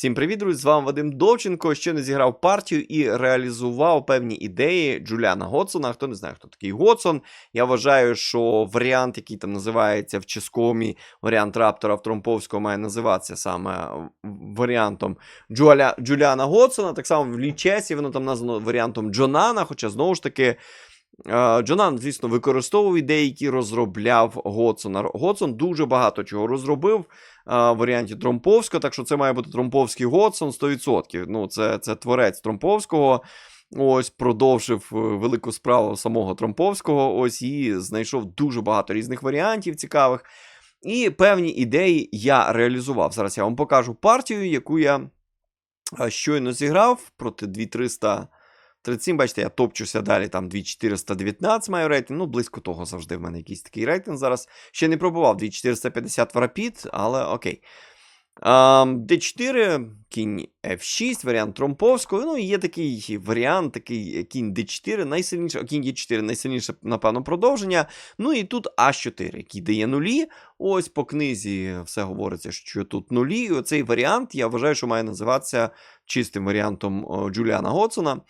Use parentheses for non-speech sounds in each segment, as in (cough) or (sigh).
Всім привіт, друзі! З вами Вадим Довченко. Ще не зіграв партію і реалізував певні ідеї Джуліана Готсона. Хто не знає, хто такий Готсон. Я вважаю, що варіант, який там називається в ческомі, варіант раптора в Тромповського, має називатися саме варіантом Джуля... Джуліана Готсона. Так само в лічесі воно там названо варіантом Джонана, хоча знову ж таки. Е, Джонан, звісно, використовував ідеї, які розробляв Готсон. Готсон дуже багато чого розробив в варіанті Тромповського, так що це має бути Тромповський Готсон 100%. Ну, Це це творець Тромповського. Ось продовжив е, велику справу самого Тромповського. Ось і знайшов дуже багато різних варіантів цікавих. І певні ідеї я реалізував. Зараз я вам покажу партію, яку я щойно зіграв проти 2300. 37, бачите, я топчуся далі, там 2419 маю рейтинг. Ну, близько того завжди в мене якийсь такий рейтинг. Зараз ще не пробував 2450 в Rapid, але окей. D4, кінь F6, варіант Тромповського. Ну, і є такий варіант, такий кінь D4, найсильніше, кінь D4, найсильніше, напевно, продовження. Ну і тут А4, який дає нулі. Ось по книзі все говориться, що тут нулі. І оцей варіант, я вважаю, що має називатися чистим варіантом Джуліана Готсона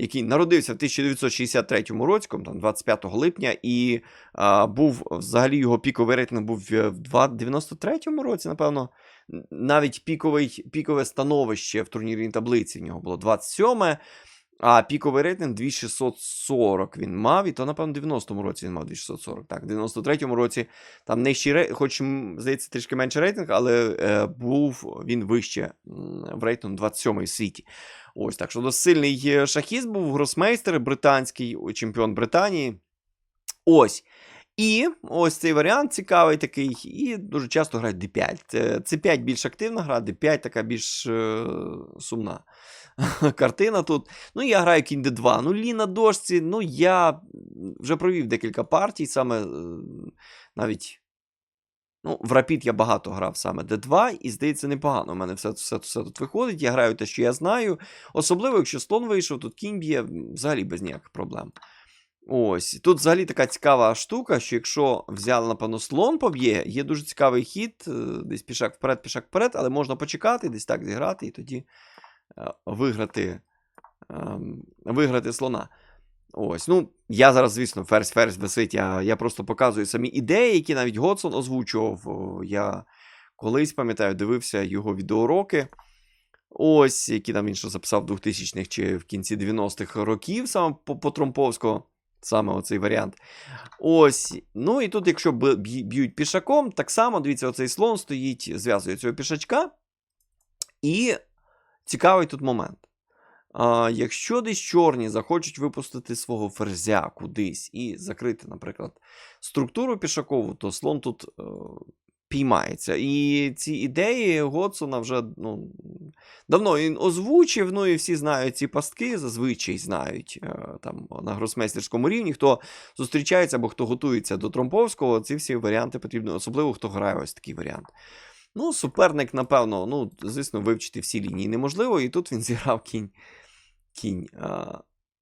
який народився в 1963 році, там 25 липня, і а, був взагалі його піковий рейтинг був в 93-му році, напевно. Навіть піковий, пікове становище в турнірній таблиці в нього було 27-ме. А піковий рейтинг 2640 він мав, і то, напевно, в 90-му році він мав 2640. Так, в 93-му році там нижчий рейтинг, хоч, здається, трішки менший рейтинг, але е, був він вище в рейтингу 27-й світі. Ось так що сильний е, шахіст був гросмейстер британський, чемпіон Британії. Ось. І ось цей варіант цікавий такий, і дуже часто грають D5. Це 5 більш активна гра, D5 така більш е, сумна (laughs) картина тут. Ну, я граю кінь D2. Ну, лі на дошці, ну, я вже провів декілька партій, саме е, навіть Ну, в Rapid я багато грав саме D2, і здається, непогано. У мене все все, все тут виходить. Я граю те, що я знаю. Особливо, якщо слон вийшов, тут кінь б'є, взагалі без ніяких проблем. Ось. Тут взагалі така цікава штука, що якщо взяли, напевно, слон поб'є, є дуже цікавий хід, е, десь пішак вперед, пішак вперед, але можна почекати, десь так зіграти і тоді е, виграти, ем, виграти слона. Ось, ну, я зараз, звісно, ферзь-ферзь висить. Я я просто показую самі ідеї, які навіть Годсон озвучував. Я колись, пам'ятаю, дивився його відеоуроки. Ось, які там він що записав в 2000-х чи в кінці 90-х років, саме по Тромповського, саме оцей варіант. Ось. Ну і тут, якщо б'ють пішаком, так само, дивіться, оцей слон стоїть, зв'язує цього пішачка. І цікавий тут момент. А, Якщо десь чорні захочуть випустити свого ферзя кудись і закрити, наприклад, структуру пішакову, то слон тут е, піймається. І ці ідеї Готсона вже ну, давно він озвучив, ну і всі знають ці пастки, зазвичай знають е, там на гросмейстерському рівні, хто зустрічається або хто готується до Тромповського, ці всі варіанти потрібні, особливо хто грає ось такий варіант. Ну, суперник, напевно, ну, звісно, вивчити всі лінії неможливо, і тут він (laughs) зіграв кінь кінь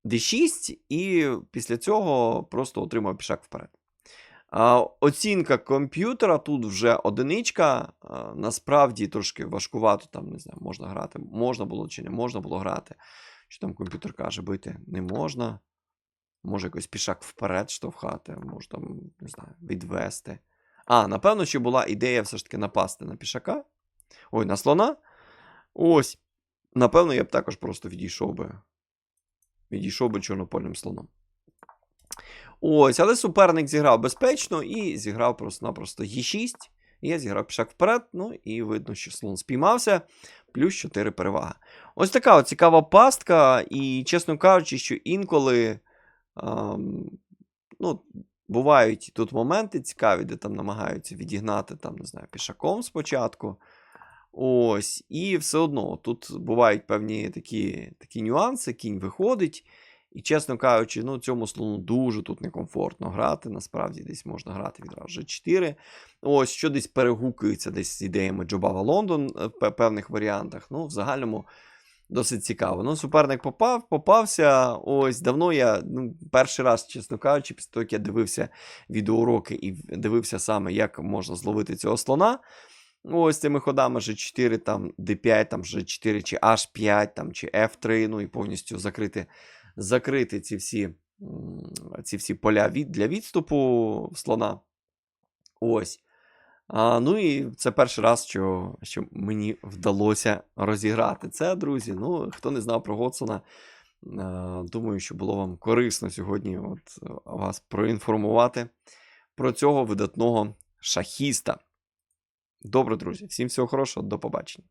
d6, і після цього просто отримав пішак вперед. Оцінка комп'ютера тут вже одиничка. Насправді трошки важкувато, там, не знаю, можна грати, можна було чи не можна було грати. Що там комп'ютер каже, бити не можна. Може якось пішак вперед штовхати, може там, не знаю, відвести. А, напевно, що була ідея все ж таки напасти на пішака. Ой, на слона. Ось. Напевно, я б також просто відійшов би. Відійшов би чорнопольним слоном. Ось, але суперник зіграв безпечно і зіграв просто-напросто Е6. Я зіграв пішак вперед, ну і видно, що слон спіймався. Плюс 4 перевага. Ось така от цікава пастка, і, чесно кажучи, що інколи ем, ну, бувають тут моменти цікаві, де там намагаються відігнати там, не знаю, пішаком спочатку. Ось, І все одно тут бувають певні такі такі нюанси, кінь виходить. І, чесно кажучи, ну, цьому слону дуже тут некомфортно грати. Насправді десь можна грати відразу G4. Ось, що десь перегукується десь з ідеями Джобава Лондон е, в певних варіантах. Ну, в загальному досить цікаво. Ну, суперник попав, попався. Ось давно я ну, перший раз, чесно кажучи, після того, як я дивився відеоуроки і дивився саме, як можна зловити цього слона. Ось цими ходами G4, там D5, там G4 чи H5, там, чи F3, ну і повністю закрити, закрити ці всі, ці всі поля від, для відступу слона. Ось. А, ну і це перший раз, що, що мені вдалося розіграти це, друзі. Ну, хто не знав про Готсона, е, думаю, що було вам корисно сьогодні от, вас проінформувати про цього видатного шахіста. Добре, друзі, всім всього хорошого, до побачення.